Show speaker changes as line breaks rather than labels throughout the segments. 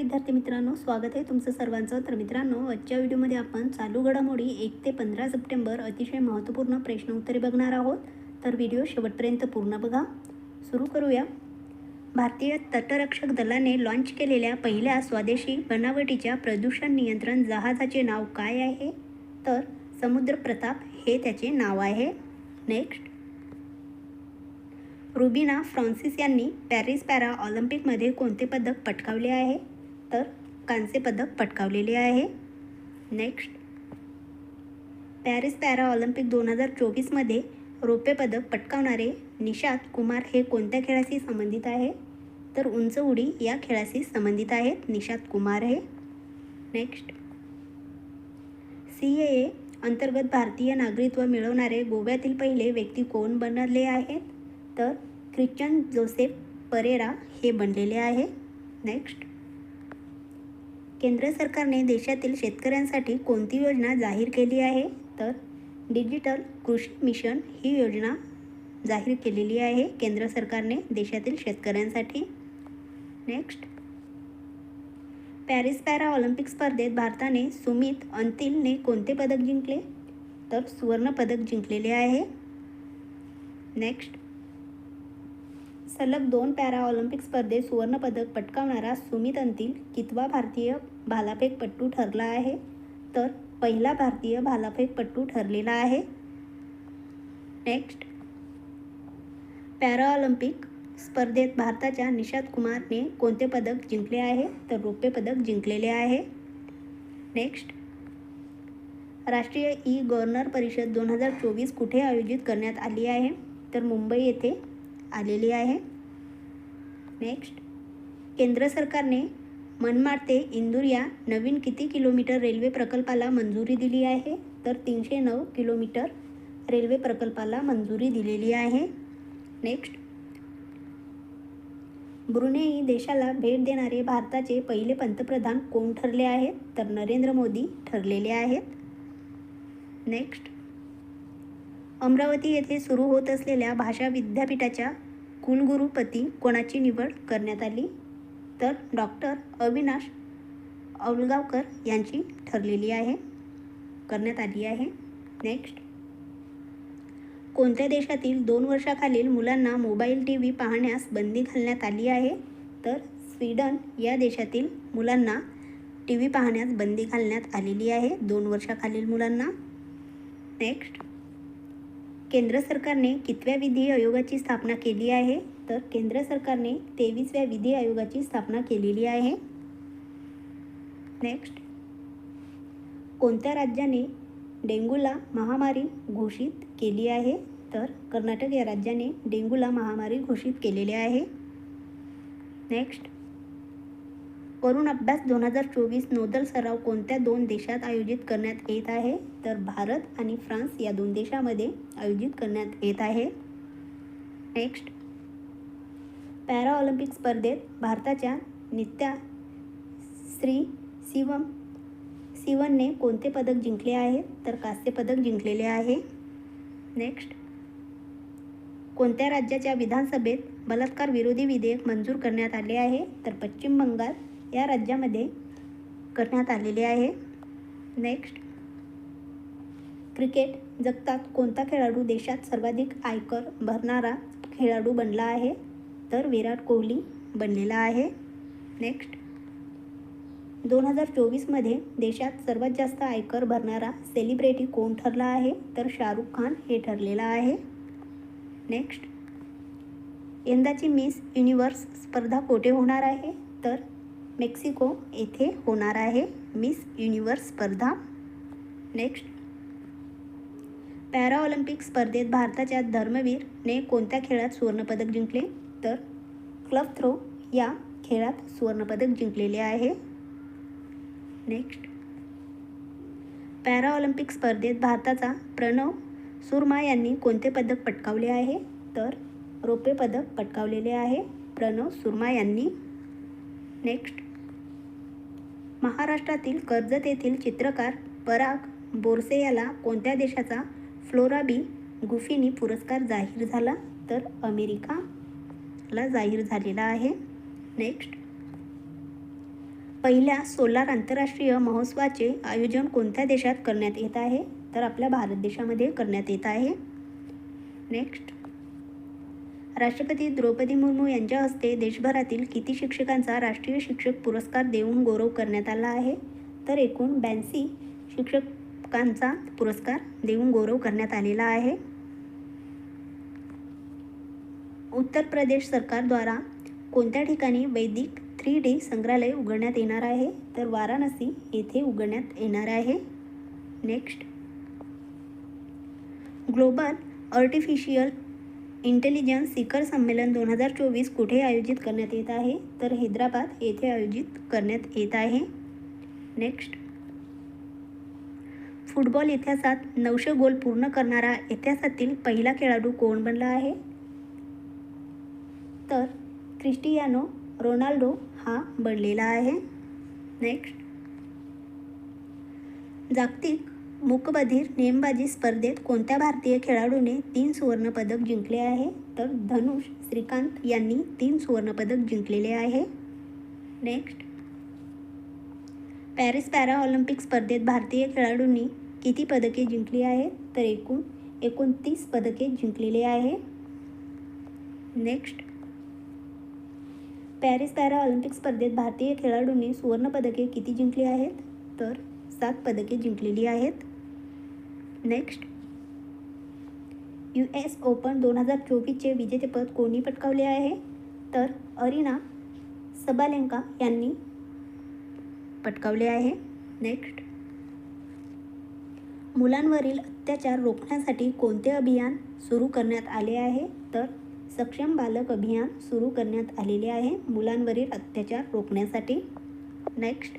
विद्यार्थी मित्रांनो स्वागत आहे तुमचं सर्वांचं. तर मित्रांनो आजच्या व्हिडिओमध्ये आपण चालू घडामोडी एक ते पंधरा सप्टेंबर अतिशय महत्त्वपूर्ण प्रश्न उत्तरे बघणार आहोत. तर व्हिडिओ शेवटपर्यंत पूर्ण बघा. सुरू करूया. भारतीय तटरक्षक दलाने लॉन्च केलेल्या पहिल्या स्वदेशी बनावटीच्या प्रदूषण नियंत्रण जहाजाचे नाव काय आहे? तर समुद्र प्रताप हे त्याचे नाव आहे. नेक्स्ट रुबिना फ्रान्सिस यांनी पॅरिस पॅरा ऑलिम्पिकमध्ये कोणते पदक पटकावले आहे? तर कांस्य पदक पटकावलेले आहे. नेक्स्ट पॅरिस पॅरा ऑलिम्पिक दोन हजार चोवीसमध्ये रौप्य पदक पटकावणारे निशात कुमार हे कोणत्या खेळाशी संबंधित आहे? तर उंच उडी या खेळाशी संबंधित आहेत निशात कुमार हे. नेक्स्ट सी ए ए अंतर्गत भारतीय नागरिकत्व मिळवणारे गोव्यातील पहिले व्यक्ती कोण बनले आहेत? तर ख्रिश्चन जोसेफ परेरा हे बनलेले आहे. नेक्स्ट केंद्र सरकारने देशातील शेतकऱ्यांसाठी कोणती योजना जाहीर केली आहे? तर डिजिटल कृषी मिशन ही योजना जाहीर केलेली आहे केंद्र सरकारने देशातील शेतकऱ्यांसाठी. नेक्स्ट. पॅरिस पॅरा ऑलिम्पिक स्पर्धेत भारताने सुमित अंतिलने कोणते पदक जिंकले? तर सुवर्णपदक जिंकलेले आहे. नेक्स्ट. सलग दोन पॅरा ऑलिम्पिक स्पर्धेत सुवर्णपदक पटकावणारा सुमित अंतिल कितवा भारतीय भालाफेकपट्टू ठरला आहे. तर पहिला भारतीय भालाफेकपट्टू ठरलेला आहे. नेक्स्ट पॅराऑलिम्पिक स्पर्धेत भारताच्या निषाद कुमारने कोणते पदक जिंकले आहे? तर रौप्य पदक जिंकलेले आहे. नेक्स्ट राष्ट्रीय ई गव्हर्नर परिषद दोन हजार चोवीस कुठे आयोजित करण्यात आली आहे? तर मुंबई येथे आलेली आहे. नेक्स्ट केंद्र सरकारने मनमाड ते इंदूर या नवीन किती किलोमीटर रेल्वे प्रकल्पाला मंजुरी दिली आहे? तर तीनशे नऊ किलोमीटर रेल्वे प्रकल्पाला मंजुरी दिलेली आहे. नेक्स्ट. ब्रुनेई देशाला भेट देणारे भारताचे पहिले पंतप्रधान कोण ठरले आहेत? तर नरेंद्र मोदी ठरलेले आहेत. नेक्स्ट. अमरावती येथे सुरू होत असलेल्या भाषा विद्यापीठाच्या कुलगुरुपती कोणाची निवड करण्यात आली? तर डॉक्टर अविनाश औलगावकर यांची ठरलेली आहे करण्यात आली आहे. नेक्स्ट कोणत्या देशातील दोन वर्षाखालील मुलांना मोबाईल टी व्ही पाहण्यास बंदी घालण्यात आली आहे? तर स्वीडन या देशातील मुलांना टी व्ही पाहण्यास बंदी घालण्यात आलेली आहे दोन वर्षाखालील मुलांना. नेक्स्ट केंद्र सरकारने कितव्या विधी आयोगाची स्थापना केली आहे? तर केंद्र सरकारने तेवीसव्या विधी आयोगाची स्थापना केलेली आहे. नेक्स्ट कोणत्या राज्याने डेंगूला महामारी घोषित केली आहे? तर कर्नाटक या राज्याने डेंगूला महामारी घोषित केलेले आहे. नेक्स्ट वरुण अभ्यास दोन हजार चोवीस नोदल सराव कोणत्या दोन देशात आयोजित करण्यात येत आहे? तर भारत आणि फ्रान्स या दोन देशामध्ये आयोजित करण्यात येत आहे. नेक्स्ट पॅरा ऑलिम्पिक स्पर्धेत भारताच्या नित्या श्री शिवम सिवनने कोणते पदक जिंकले आहे? तर कांस्य पदक जिंकलेले आहे. नेक्स्ट कोणत्या राज्याच्या विधानसभेत बलात्कार विरोधी विधेयक मंजूर करण्यात आले आहे? तर पश्चिम बंगाल या राज्यामध्ये करण्यात आलेले आहे. नेक्स्ट क्रिकेट जगतात कोणता खेळाडू देशात सर्वाधिक आयकर भरणारा खेळाडू बनला आहे? तर विराट कोहली बनलेला आहे. नेक्स्ट दोन हजार चोवीसमध्ये देशात सर्वात जास्त आयकर भरणारा सेलिब्रिटी कोण ठरला आहे? तर शाहरुख खान हे ठरलेला आहे. नेक्स्ट यंदाची मिस युनिवर्स स्पर्धा कोठे होणार आहे? तर मेक्सिको येथे होणार आहे. मिस युनिवर्स स्पर्धा. नेक्स्ट पॅरा ऑलिम्पिक स्पर्धेत भारताच्या धर्मवीरने कोणत्या खेळात सुवर्णपदक जिंकले? तर क्लब थ्रो या खेळात सुवर्णपदक जिंकलेले आहे. नेक्स्ट पॅराऑलिम्पिक स्पर्धेत भारताचा प्रणव सुरमा यांनी कोणते पदक पटकावले आहे? तर रोपे पदक पटकावलेले आहे प्रणव सुरमा यांनी. नेक्स्ट महाराष्ट्रातील कर्जत येथील चित्रकार पराग बोरसे याला कोणत्या देशाचा फ्लोराबी गुफिनी पुरस्कार जाहीर झाला? तर अमेरिका. आपला जाहीर झालेला आहे. नेक्स्ट पहिल्या सोलार आंतरराष्ट्रीय महोत्सवाचे आयोजन कोणत्या देशात करण्यात येत आहे? तर आपल्या भारत देशामध्ये करण्यात येत आहे. नेक्स्ट राष्ट्रपती द्रौपदी मुर्मू यांच्या हस्ते देशभरातील किती शिक्षकांचा राष्ट्रीय शिक्षक पुरस्कार देऊन गौरव करण्यात आला आहे? तर एकूण ब्याऐंशी शिक्षकांचा पुरस्कार देऊन गौरव करण्यात आलेला आहे. उत्तर प्रदेश सरकारद्वारा कोणत्या ठिकाणी वैदिक थ्री डी संग्रहालय उघडण्यात येणार आहे? तर वाराणसी येथे उघडण्यात येणार आहे. नेक्स्ट ग्लोबल आर्टिफिशियल इंटेलिजन्स शिखर संमेलन दोन हजार चोवीस कुठे आयोजित करण्यात येत आहे? तर हैदराबाद येथे आयोजित करण्यात येत आहे. नेक्स्ट फुटबॉल इतिहासात नऊशे गोल पूर्ण करणारा इतिहासातील पहिला खेळाडू कोण बनला आहे? तर क्रिस्टियानो रोनाल्डो हा बनलेला आहे. नेक्स्ट जागतिक मुकबधीर नेमबाजी स्पर्धेत कोणत्या भारतीय खेळाडूने तीन सुवर्णपदक जिंकले आहे? तर धनुष श्रीकांत यांनी तीन सुवर्णपदक जिंकलेले आहे. नेक्स्ट पॅरिस पॅरा ऑलिम्पिक स्पर्धेत भारतीय खेळाडूंनी किती पदके जिंकली आहेत? तर एकूण एकोणतीस पदके जिंकलेली आहे. नेक्स्ट पॅरिस पॅरा ऑलिम्पिक स्पर्धेत भारतीय खेळाडूंनी सुवर्णपदके किती जिंकली आहेत? तर सात पदके जिंकलेली आहेत. नेक्स्ट यू एस ओपन दोन हजार चोवीसचे विजेतेपद कोणी पटकावले आहे? तर अरिना सबालेंका यांनी पटकावले आहे. नेक्स्ट मुलांवरील अत्याचार रोखण्यासाठी कोणते अभियान सुरू करण्यात आले आहे? तर सक्षम बालक अभियान सुरू करण्यात आलेले आहे. मुलांवरील अत्याचार रोखण्यासाठी नेक्स्ट.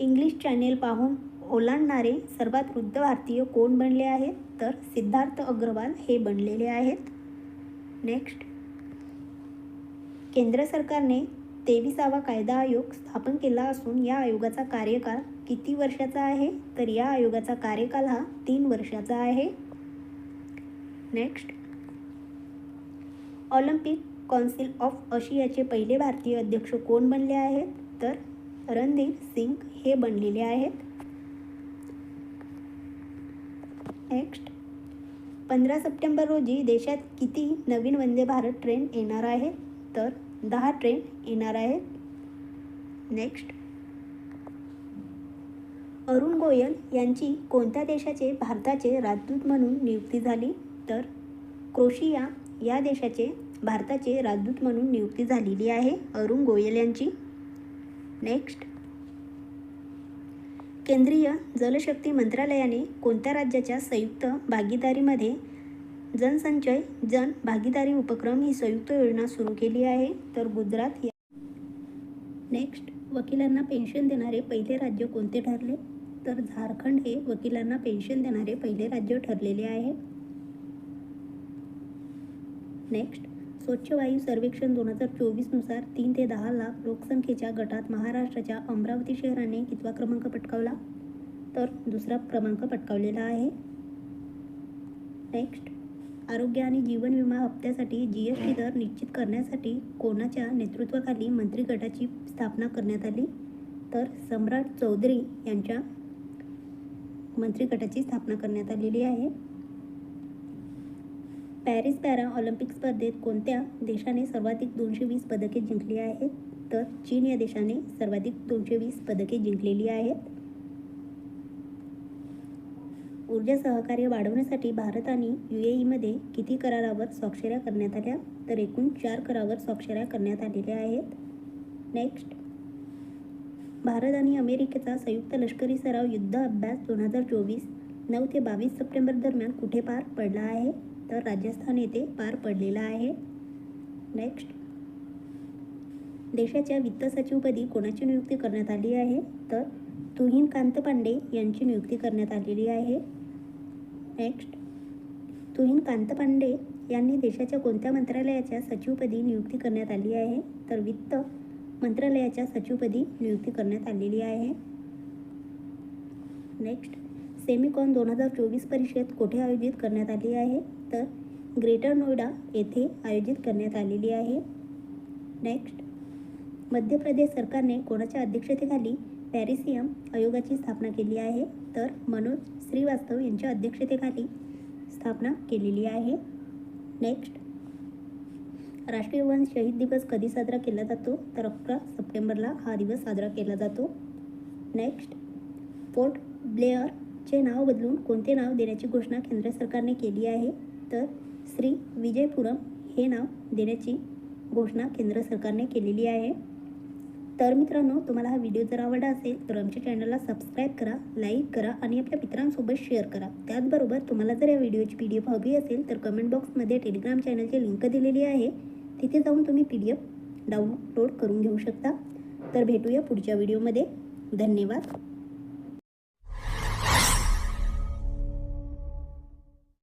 इंग्लिश चॅनेल पाहून ओलांडणारे सर्वात वृद्ध भारतीय कोण बनले आहेत? तर सिद्धार्थ अग्रवाल हे बनलेले आहेत. नेक्स्ट. केंद्र सरकारने तेविसावा कायदा आयोग स्थापन केला असून या आयोगाचा कार्यकाळ किती वर्षाचा आहे? तर या आयोगाचा कार्यकाल हा तीन वर्षाचा आहे. नेक्स्ट. ऑलिम्पिक कौन्सिल ऑफ आशियाचे पहिले भारतीय अध्यक्ष कोण बनले आहेत? तर रणदीप सिंग हे बनलेले आहेत. नेक्स्ट पंधरा सप्टेंबर रोजी देशात किती नवीन वंदे भारत ट्रेन येणार आहे? तर दहा ट्रेन येणार आहेत. नेक्स्ट अरुण गोयल यांची कोणत्या देशाचे भारताचे राजदूत म्हणून नियुक्ती झाली? तर क्रोशिया या देशाचे भारताचे राजदूत म्हणून नियुक्ती झालेली आहे अरुण गोयल यांची. नेक्स्ट केंद्रीय जलशक्ती मंत्रालयाने कोणत्या राज्याच्या संयुक्त भागीदारीमध्ये जनसंचय जन भागीदारी उपक्रम ही संयुक्त योजना सुरू केली आहे? तर गुजरात या नेक्स्ट वकिलांना पेन्शन देणारे पहिले राज्य कोणते ठरले? तर झारखंड हे वकिलांना पेन्शन देणारे पहिले राज्य ठरलेले आहे. नेक्स्ट स्वच्छ वायू सर्वेक्षण दोन हजार चोवीसनुसार तीन ते दहा लाख लोकसंख्येच्या गटात महाराष्ट्राच्या अमरावती शहराने कितवा क्रमांक पटकावला? तर दुसरा क्रमांक पटकावलेला आहे. नेक्स्ट आरोग्य आणि जीवन विमा हप्त्यासाठी जी एस टी दर निश्चित करण्यासाठी कोणाच्या नेतृत्वाखाली मंत्री गटाची स्थापना करण्यात आली? तर सम्राट चौधरी यांच्या मंत्री गटाची स्थापना करण्यात आलेली आहे. पॅरिस पॅरा ऑलिम्पिक स्पर्धेत कोणत्या देशाने सर्वाधिक दोनशे वीस पदके जिंकली आहेत? तर चीन या देशाने सर्वाधिक दोनशे वीस पदके जिंकलेली आहेत. ऊर्जा सहकार्य वाढवण्यासाठी भारत आणि यू ए ईमध्ये किती करारावर स्वाक्षऱ्या करण्यात आल्या? तर एकूण चार करारावर स्वाक्षऱ्या करण्यात आलेल्या आहेत. नेक्स्ट भारत आणि अमेरिकेचा संयुक्त लष्करी सराव युद्ध अभ्यास दोन हजार चोवीस नऊ ते बावीस सप्टेंबर दरम्यान कुठे पार पडला आहे? तर राजस्थान येथे पार पडलेला आहे. नेक्स्ट देशाच्या वित्त सचिवपदी कोणाची नियुक्ती करण्यात आली आहे? तर तुहीन कांत पांडे यांची नियुक्ती करण्यात आलेली आहे. नेक्स्ट तुहीन कांत पांडे यांनी देशाच्या कोणत्या मंत्रालयाच्या सचिवपदी नियुक्ती करण्यात आली आहे? तर वित्त मंत्रालयाच्या सचिवपदी नियुक्ती करण्यात आलेली आहे. नेक्स्ट सेमिकॉन दोन हजार चोवीस परिषद कोठे आयोजित करण्यात आली आहे? तर ग्रेटर नोएडा येथे आयोजित करण्यात आलेली आहे. नेक्स्ट. मध्य प्रदेश सरकारने कोणाच्या अध्यक्षतेखाली पॅरिसियम आयोगाची स्थापना केली आहे? तर मनोज श्रीवास्तव यांच्या अध्यक्षतेखाली स्थापना केलेली आहे. नेक्स्ट. राष्ट्रीय वन शहीद दिवस कधी साजरा केला जातो? तर अकरा सप्टेंबरला हा दिवस साजरा केला जातो. नेक्स्ट. पोर्ट चे नाव बदलून कोणते नाव देण्याची घोषणा केंद्र सरकारने केली आहे? तर श्री विजयपुरम हे नाव देण्याची घोषणा केंद्र सरकारने केलेली आहे. तर मित्रांनो तुम्हाला हा व्हिडिओ जर आवडला असेल तर आमच्या चॅनलला सबस्क्राईब करा लाईक करा आणि आपल्या मित्रांसोबत शेअर करा. त्याचबरोबर तुम्हाला जर या व्हिडिओची पी डी एफ हवी असेल तर कमेंट बॉक्समध्ये टेलिग्राम चॅनलची लिंक दिलेली आहे. तिथे जाऊन तुम्ही पी डी एफ डाउनलोड करून घेऊ शकता. तर भेटूया पुढच्या व्हिडिओमध्ये. धन्यवाद.